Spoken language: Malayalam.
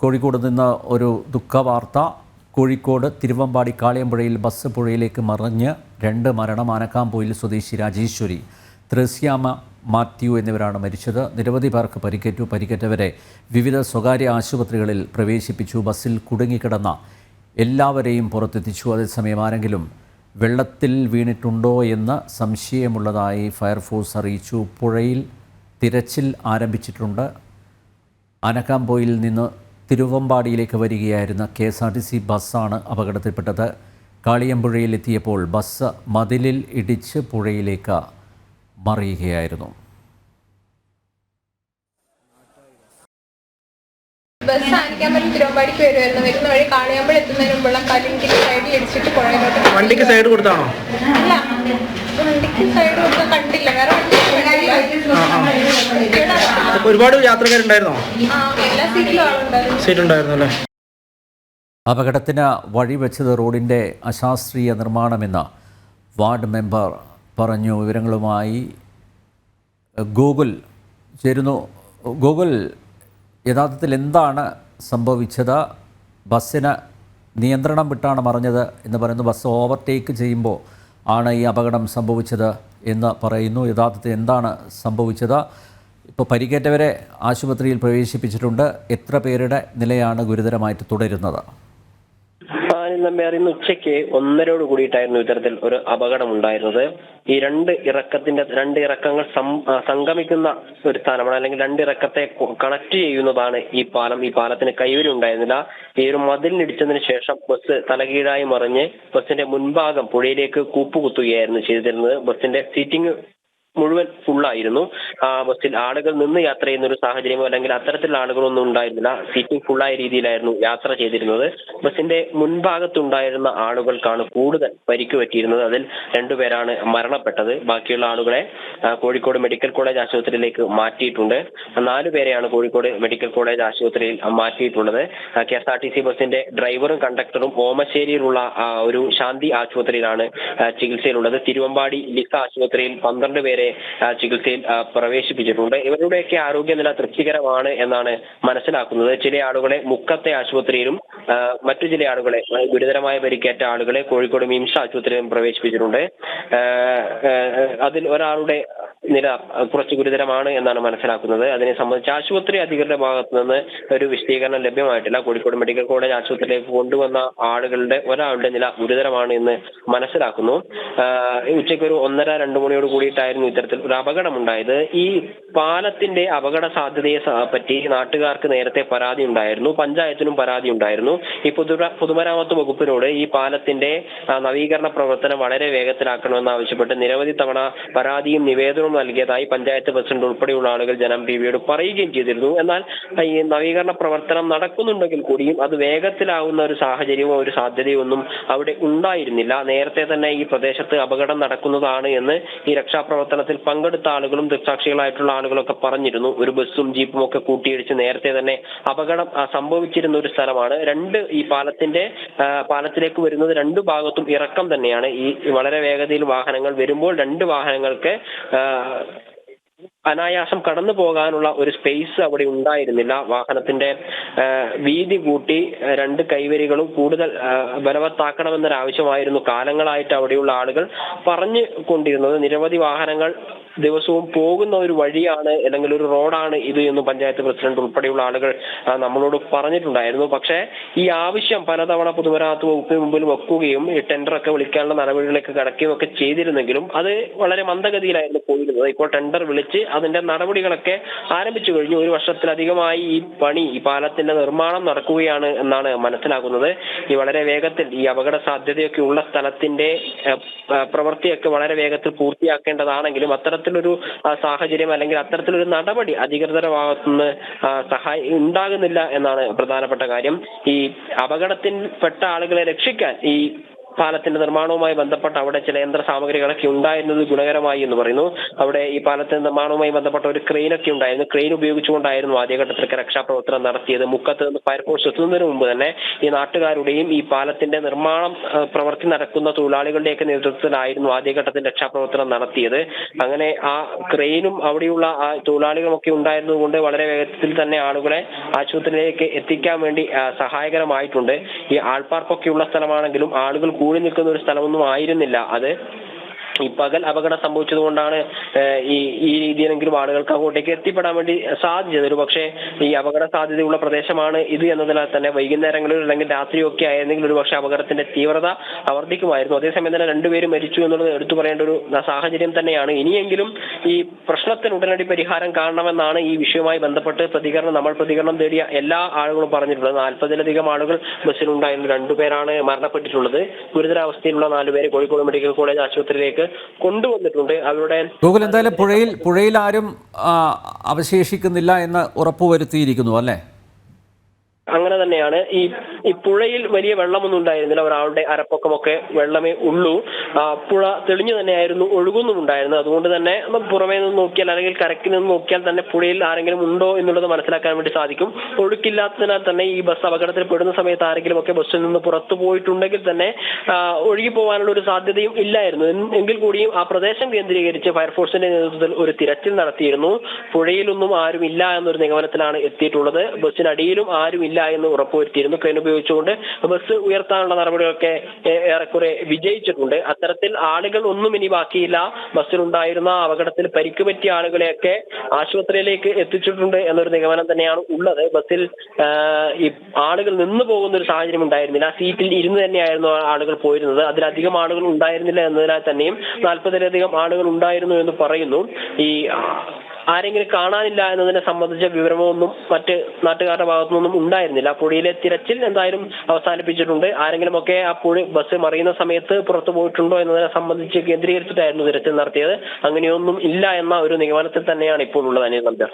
കോഴിക്കോട് നിന്ന് ഒരു ദുഃഖവാർത്ത. കോഴിക്കോട് തിരുവമ്പാടി കാളിയമ്പുഴയിൽ ബസ് പുഴയിലേക്ക് മറിഞ്ഞ് രണ്ട് മരണം. ആനക്കാംപൊയിൽ സ്വദേശി രാജേശ്വരി ത്രസ്യാമ മാത്യു എന്നിവരാണ് മരിച്ചത്. നിരവധി പേർക്ക് പരിക്കേറ്റു. പരിക്കേറ്റവരെ വിവിധ സ്വകാര്യ ആശുപത്രികളിൽ പ്രവേശിപ്പിച്ചു. ബസ്സിൽ കുടുങ്ങിക്കിടന്ന എല്ലാവരെയും പുറത്തെത്തിച്ചു. അതേസമയം ആരെങ്കിലും വെള്ളത്തിൽ വീണിട്ടുണ്ടോ എന്ന് സംശയമുള്ളതായി ഫയർഫോഴ്സ് അറിയിച്ചു. പുഴയിൽ തിരച്ചിൽ ആരംഭിച്ചിട്ടുണ്ട്. അനക്കാംപോയിൽ നിന്ന് തിരുവമ്പാടിയിലേക്ക് വരികയായിരുന്ന K S R T C ബസ്സാണ് അപകടത്തിൽപ്പെട്ടത്. കാളിയമ്പുഴയിലെത്തിയപ്പോൾ ബസ് മതിലിൽ ഇടിച്ച് പുഴയിലേക്ക് മറിയുകയായിരുന്നു. ബസ് ആനിക്കാമ്പലം തിരുവമ്പാടിക്ക് വരുമായിരുന്നു. വരുന്ന വഴി കാളിയാമ്പഴം എത്തുന്നതിന് മുമ്പുള്ള കലിങ്കിരി സൈഡ് ഇടിച്ചിട്ട് പുഴയിലോട്ട് വണ്ടിക്ക് സൈഡ് കൊടുത്താണോ? അല്ല വണ്ടിക്ക് സൈഡ് കൊടുത്താൽ കണ്ടില്ല. വേറെ വണ്ടി ഒരുപാട് യാത്രക്കാരുണ്ടായിരുന്നോ? സീറ്റ് ഉണ്ടായിരുന്നു അല്ലേ അപകടത്തിന് വഴിവെച്ചത് റോഡിന്റെ അശാസ്ത്രീയ നിർമ്മാണമെന്ന് വാർഡ് മെമ്പർ പറഞ്ഞു. വിവരങ്ങളുമായി ഗൂഗിൾ ചേരുന്നു. ഗൂഗിൾ യഥാർത്ഥത്തിൽ എന്താണ് സംഭവിച്ചത്? ബസ്സിന് നിയന്ത്രണം വിട്ടാണ് മറിഞ്ഞത് എന്ന് പറയുന്നു. ബസ് ഓവർടേക്ക് ചെയ്യുമ്പോൾ ആണ് ഈ അപകടം സംഭവിച്ചത് എന്ന് പറയുന്നു. യഥാർത്ഥത്തിൽ എന്താണ് സംഭവിച്ചത്? ഇപ്പോൾ പരിക്കേറ്റവരെ ആശുപത്രിയിൽ പ്രവേശിപ്പിച്ചിട്ടുണ്ട്. എത്ര പേരുടെ നിലയാണ് ഗുരുതരമായിട്ട് തുടരുന്നത്? നമ്പ്യാർ ഇന്ന് ഉച്ചയ്ക്ക് ഒന്നരയോട് കൂടിയിട്ടായിരുന്നു ഇത്തരത്തിൽ ഒരു അപകടം ഉണ്ടായിരുന്നത്. ഈ രണ്ട് ഇറക്കത്തിന്റെ രണ്ട് ഇറക്കങ്ങൾ സംഗമിക്കുന്ന ഒരു സ്ഥാനമാണ് അല്ലെങ്കിൽ രണ്ട് ഇറക്കത്തെ കണക്ട് ചെയ്യുന്നതാണ് ഈ പാലം. ഈ പാലത്തിന് കൈവരി ഉണ്ടായിരുന്നില്ല. ഈ ഒരു മതിലിനിടിച്ചതിന് ശേഷം ബസ് തലകീഴായി മറിഞ്ഞ് ബസിന്റെ മുൻഭാഗം പുഴയിലേക്ക് കൂപ്പുകുത്തുകയായിരുന്നു ചെയ്തിരുന്നത്. ബസിന്റെ സീറ്റിംഗ് മുഴുവൻ ഫുള്ളായിരുന്നു ആ ബസ്സിൽ ആളുകൾ നിന്ന് യാത്ര ചെയ്യുന്ന ഒരു സാഹചര്യമോ അല്ലെങ്കിൽ അത്തരത്തിലുള്ള ആളുകളൊന്നും ഉണ്ടായിരുന്നില്ല. സീറ്റിംഗ് ഫുള്ളായ രീതിയിലായിരുന്നു യാത്ര ചെയ്തിരുന്നത്. ബസ്സിന്റെ മുൻഭാഗത്തുണ്ടായിരുന്ന ആളുകൾക്കാണ് കൂടുതൽ പരിക്ക് പറ്റിയിരുന്നത്. അതിൽ രണ്ടുപേരാണ് മരണപ്പെട്ടത്. ബാക്കിയുള്ള ആളുകളെ കോഴിക്കോട് മെഡിക്കൽ കോളേജ് ആശുപത്രിയിലേക്ക് മാറ്റിയിട്ടുണ്ട്. നാലു പേരെയാണ് കോഴിക്കോട് മെഡിക്കൽ കോളേജ് ആശുപത്രിയിൽ മാറ്റിയിട്ടുള്ളത്. K S R T C ബസിന്റെ ഡ്രൈവറും കണ്ടക്ടറും ഓമശ്ശേരിയിലുള്ള ഒരു ശാന്തി ആശുപത്രിയിലാണ് ചികിത്സയിലുള്ളത്. തിരുവമ്പാടി ലിസ ആശുപത്രിയിൽ പന്ത്രണ്ട് പേരെ ആ, ചികിത്സയിൽ പ്രവേശിപ്പിച്ചിട്ടുണ്ട്. ഇവരുടെയൊക്കെ ആരോഗ്യനില തൃപ്തികരമാണ് എന്നാണ് മനസ്സിലാക്കുന്നത്. ചില ആളുകളെ മുക്കത്തെ ആശുപത്രിയിലും മറ്റു ചില ആളുകളെ ഗുരുതരമായ പരിക്കേറ്റ ആളുകളെ കോഴിക്കോട് മിംസ് ആശുപത്രിയിലും പ്രവേശിപ്പിച്ചിട്ടുണ്ട്. അതിൽ ഒരാളുടെ നില കുറച്ച് ഗുരുതരമാണ് എന്നാണ് മനസ്സിലാക്കുന്നത്. അതിനെ സംബന്ധിച്ച് ആശുപത്രി അധികൃതരുടെ ഭാഗത്തു നിന്ന് ഒരു വിശദീകരണം ലഭ്യമായിട്ടില്ല. കോഴിക്കോട് മെഡിക്കൽ കോളേജ് ആശുപത്രിയിലേക്ക് കൊണ്ടുവന്ന ആളുകളുടെ ഒരാളുടെ നില ഗുരുതരമാണ് എന്ന് മനസ്സിലാക്കുന്നു. ഉച്ചയ്ക്ക് ഒരു ഒന്നര രണ്ട് മണിയോട് കൂടിയിട്ടായിരുന്നു ഇത്തരത്തിൽ ഒരു അപകടം ഉണ്ടായത് ഈ പാലത്തിന്റെ അപകട സാധ്യതയെ പറ്റി നാട്ടുകാർക്ക് നേരത്തെ പരാതി ഉണ്ടായിരുന്നു. പഞ്ചായത്തിനും പരാതി ഉണ്ടായിരുന്നു. ഈ പൊതു പൊതുമരാമത്ത് വകുപ്പിനോട് ഈ പാലത്തിന്റെ നവീകരണ പ്രവർത്തനം വളരെ വേഗത്തിലാക്കണമെന്ന് ആവശ്യപ്പെട്ട് നിരവധി തവണ പരാതിയും നിവേദനവും നൽകിയതായി പഞ്ചായത്ത് പ്രസിഡന്റ് ഉൾപ്പെടെയുള്ള ആളുകൾ ജനം ടിവിയോട് പറയുകയും ചെയ്തിരുന്നു. എന്നാൽ ഈ നവീകരണ പ്രവർത്തനം നടക്കുന്നുണ്ടെങ്കിൽ കൂടിയും അത് വേഗത്തിലാവുന്ന ഒരു സാഹചര്യമോ ഒരു സാധ്യതയോ ഒന്നും അവിടെ ഉണ്ടായിരുന്നില്ല. നേരത്തെ തന്നെ ഈ പ്രദേശത്ത് അപകടം നടക്കുന്നതാണ് എന്ന് ഈ രക്ഷാപ്രവർത്തനത്തിൽ പങ്കെടുത്ത ആളുകളും ദൃക്സാക്ഷികളായിട്ടുള്ള ആളുകളൊക്കെ പറഞ്ഞിരുന്നു. ഒരു ബസ്സും ജീപ്പും ഒക്കെ കൂട്ടിയിടിച്ച് നേരത്തെ തന്നെ അപകടം സംഭവിച്ചിരുന്ന ഒരു സ്ഥലമാണ്. രണ്ട് ഈ പാലത്തിന്റെ പാലത്തിലേക്ക് വരുന്നത് രണ്ട് ഭാഗത്തും ഇറക്കം തന്നെയാണ്. ഈ വളരെ വേഗതയിൽ വാഹനങ്ങൾ വരുമ്പോൾ രണ്ട് വാഹനങ്ങൾക്ക് അനായാസം കടന്നു പോകാനുള്ള ഒരു സ്പേസ് അവിടെ ഉണ്ടായിരുന്നില്ല. വാഹനത്തിന്റെ വീതി കൂട്ടി രണ്ട് കൈവരികളും കൂടുതൽ ബലവത്താക്കണമെന്നൊരാവശ്യമായിരുന്നു. കാലങ്ങളായിട്ട് അവിടെയുള്ള ആളുകൾ പറഞ്ഞു കൊണ്ടിരുന്നത് നിരവധി വാഹനങ്ങൾ ദിവസവും പോകുന്ന ഒരു വഴിയാണ് അല്ലെങ്കിൽ ഒരു റോഡാണ് ഇത് എന്ന് പഞ്ചായത്ത് പ്രസിഡന്റ് ഉൾപ്പെടെയുള്ള ആളുകൾ നമ്മളോട് പറഞ്ഞിട്ടുണ്ടായിരുന്നു. പക്ഷേ ഈ ആവശ്യം പലതവണ പൊതുമരാമത്ത് വകുപ്പിന് മുമ്പിൽ വെക്കുകയും ടെൻഡറൊക്കെ വിളിക്കാനുള്ള നടപടികളൊക്കെ കടക്കുകയും ഒക്കെ ചെയ്തിരുന്നെങ്കിലും അത് വളരെ മന്ദഗതിയിലായിരുന്നു പോയിരുന്നത്. ഇപ്പോൾ ടെൻഡർ വിളിച്ച് അതിന്റെ നടപടികളൊക്കെ ആരംഭിച്ചു കഴിഞ്ഞു. ഒരു വർഷത്തിലധികമായി ഈ പണി ഈ പാലത്തിന്റെ നിർമ്മാണം നടക്കുകയാണ് എന്നാണ് മനസ്സിലാക്കുന്നത് ഈ വളരെ വേഗത്തിൽ ഈ അപകട സാധ്യതയൊക്കെ ഉള്ള സ്ഥലത്തിന്റെ പ്രവൃത്തിയൊക്കെ വളരെ വേഗത്തിൽ പൂർത്തിയാക്കേണ്ടതാണെങ്കിലും അത്തരത്തിലൊരു സാഹചര്യം അല്ലെങ്കിൽ അത്തരത്തിലൊരു നടപടി അധികൃതരുടെ ഭാഗത്തുനിന്ന് സഹായ ഉണ്ടാകുന്നില്ല എന്നാണ് പ്രധാനപ്പെട്ട കാര്യം. ഈ അപകടത്തിൽപ്പെട്ട ആളുകളെ രക്ഷിക്കാൻ ഈ പാലത്തിന്റെ നിർമ്മാണവുമായി ബന്ധപ്പെട്ട് അവിടെ ചില യന്ത്ര സാമഗ്രികളൊക്കെ ഉണ്ടായിരുന്നത് ഗുണകരമായി എന്ന് പറയുന്നു. അവിടെ ഈ പാലത്തിന്റെ നിർമ്മാണവുമായി ബന്ധപ്പെട്ട ഒരു ക്രെയിനൊക്കെ ഉണ്ടായിരുന്നു. ക്രെയിൻ ഉപയോഗിച്ചുകൊണ്ടായിരുന്നു ആദ്യഘട്ടത്തിലൊക്കെ രക്ഷാപ്രവർത്തനം നടത്തിയത്. മുക്കത്ത് നിന്ന് ഫയർഫോഴ്സ് എത്തുന്നതിന് മുമ്പ് തന്നെ ഈ നാട്ടുകാരുടെയും ഈ പാലത്തിന്റെ നിർമ്മാണം പ്രവർത്തി നടക്കുന്ന തൊഴിലാളികളുടെയൊക്കെ നേതൃത്വത്തിലായിരുന്നു ആദ്യഘട്ടത്തിൽ രക്ഷാപ്രവർത്തനം നടത്തിയത്. അങ്ങനെ ആ ക്രെയിനും അവിടെയുള്ള ആ തൊഴിലാളികളൊക്കെ ഉണ്ടായിരുന്നതുകൊണ്ട് വളരെ വേഗത്തിൽ തന്നെ ആളുകളെ ആശുപത്രിയിലേക്ക് എത്തിക്കാൻ വേണ്ടി സഹായകരമായിട്ടുണ്ട്. ഈ ആൾപ്പാർപ്പൊക്കെയുള്ള സ്ഥലമാണെങ്കിലും ആളുകൾ കൂടി നിൽക്കുന്ന ഒരു സ്ഥലമൊന്നും ആയിരുന്നില്ല. അത് പകൽ അപകടം സംഭവിച്ചതുകൊണ്ടാണ് ഈ ഈ രീതിയിലെങ്കിലും ആളുകൾക്ക് അങ്ങോട്ടേക്ക് എത്തിപ്പെടാൻ വേണ്ടി സാധിച്ചത്. ഒരു പക്ഷേ ഈ അപകട സാധ്യതയുള്ള പ്രദേശമാണ് ഇത് എന്നതിനാൽ തന്നെ വൈകുന്നേരങ്ങളിൽ അല്ലെങ്കിൽ രാത്രിയൊക്കെ ആയിരുന്നെങ്കിൽ ഒരു പക്ഷേ അപകടത്തിന്റെ തീവ്രത വർദ്ധിക്കുമായിരുന്നു. അതേസമയം തന്നെ രണ്ടുപേരും മരിച്ചു എന്നുള്ളത് എടുത്തു പറയേണ്ട ഒരു സാഹചര്യം തന്നെയാണ്. ഇനിയെങ്കിലും ഈ പ്രശ്നത്തിന് ഉടനടി പരിഹാരം കാണണമെന്നാണ് ഈ വിഷയവുമായി ബന്ധപ്പെട്ട് പ്രതികരണം നമ്മൾ പ്രതികരണം തേടിയ എല്ലാ ആളുകളും പറഞ്ഞിട്ടുള്ളത്. നാൽപ്പതിലധികം ആളുകൾ ബസ്സിലുണ്ടായിരുന്നു. രണ്ടുപേരാണ് മരണപ്പെട്ടിട്ടുള്ളത്. ഗുരുതരാവസ്ഥയിലുള്ള നാലുപേരെ കോഴിക്കോട് മെഡിക്കൽ കോളേജ് ആശുപത്രിയിലേക്ക് കൊണ്ടുവന്നിട്ടുണ്ട്. അവരുടെ ഗൂഗിൾ എന്തായാലും പുഴയിൽ പുഴയിൽ ആരും അവശേഷിക്കുന്നില്ല എന്ന് ഉറപ്പുവരുത്തിയിരിക്കുന്നു അല്ലേ? അങ്ങനെ തന്നെയാണ്. ഈ ഈ പുഴയിൽ വലിയ വെള്ളമൊന്നും ഉണ്ടായിരുന്നില്ല. ഒരാളുടെ അരപ്പൊക്കമൊക്കെ വെള്ളമേ ഉള്ളൂ. പുഴ തെളിഞ്ഞു തന്നെയായിരുന്നു ഒഴുകുന്നുമുണ്ടായിരുന്നത് അതുകൊണ്ട് തന്നെ പുറമേ നിന്ന് നോക്കിയാൽ അല്ലെങ്കിൽ കരക്കിൽ നിന്ന് നോക്കിയാൽ തന്നെ പുഴയിൽ ആരെങ്കിലും ഉണ്ടോ എന്നുള്ളത് മനസ്സിലാക്കാൻ വേണ്ടി സാധിക്കും. ഒഴുക്കില്ലാത്തതിനാൽ തന്നെ ഈ ബസ് അപകടത്തിൽ പെടുന്ന സമയത്ത് ആരെങ്കിലും ഒക്കെ ബസ്സിൽ നിന്ന് പുറത്തു പോയിട്ടുണ്ടെങ്കിൽ തന്നെ ഒഴുകി പോകാനുള്ള ഒരു സാധ്യതയും ഇല്ലായിരുന്നു. എങ്കിൽ കൂടിയും ആ പ്രദേശം കേന്ദ്രീകരിച്ച് ഫയർഫോഴ്സിന്റെ നേതൃത്വത്തിൽ ഒരു തിരച്ചിൽ നടത്തിയിരുന്നു. പുഴയിലൊന്നും ആരും ഇല്ല എന്നൊരു നിഗമനത്തിലാണ് എത്തിയിട്ടുള്ളത്. ബസ്സിനടിയിലും ഇല്ല എന്ന് ഉറപ്പുവരുത്തിയിരുന്നു. ക്രെയിൻ ഉപയോഗിച്ചുകൊണ്ട് ബസ് ഉയർത്താനുള്ള നടപടികളൊക്കെ ഏറെക്കുറെ വിജയിച്ചിട്ടുണ്ട്. അത്തരത്തിൽ ആളുകൾ ഒന്നും ഇനി ബാക്കിയില്ല. ബസ്സിലുണ്ടായിരുന്ന അപകടത്തിൽ പരിക്ക് പറ്റിയ ആളുകളെയൊക്കെ ആശുപത്രിയിലേക്ക് എത്തിച്ചിട്ടുണ്ട് എന്നൊരു നിഗമനം തന്നെയാണ് ഉള്ളത്. ബസ്സിൽ ഈ ആളുകൾ നിന്നു പോകുന്ന ഒരു സാഹചര്യം ഉണ്ടായിരുന്നില്ല. സീറ്റിൽ ഇരുന്ന് തന്നെയായിരുന്നു ആളുകൾ പോയിരുന്നത്. അതിലധികം ആളുകൾ ഉണ്ടായിരുന്നില്ല എന്നതിനാൽ തന്നെയും നാൽപ്പതിലധികം ആളുകൾ ഉണ്ടായിരുന്നു എന്ന് പറയുന്നു. ഈ ആരെങ്കിലും കാണാനില്ല എന്നതിനെ സംബന്ധിച്ച വിവരമൊന്നും മറ്റ് നാട്ടുകാരുടെ ഭാഗത്തു നിന്നും ഉണ്ടായിരുന്നില്ല. പുഴയിലെ തിരച്ചിൽ എന്തായാലും അവസാനിപ്പിച്ചിട്ടുണ്ട്. ആരെങ്കിലും ഒക്കെ ആ പുഴ ബസ് മറിയുന്ന സമയത്ത് പുറത്തു പോയിട്ടുണ്ടോ എന്നതിനെ സംബന്ധിച്ച് കേന്ദ്രീകരിച്ചിട്ടായിരുന്നു തിരച്ചിൽ നടത്തിയത്. അങ്ങനെയൊന്നും ഇല്ല എന്ന ഒരു നിഗമനത്തിൽ തന്നെയാണ് ഇപ്പോൾ ഉള്ളത് അനിൽ നമ്പ്യാർ.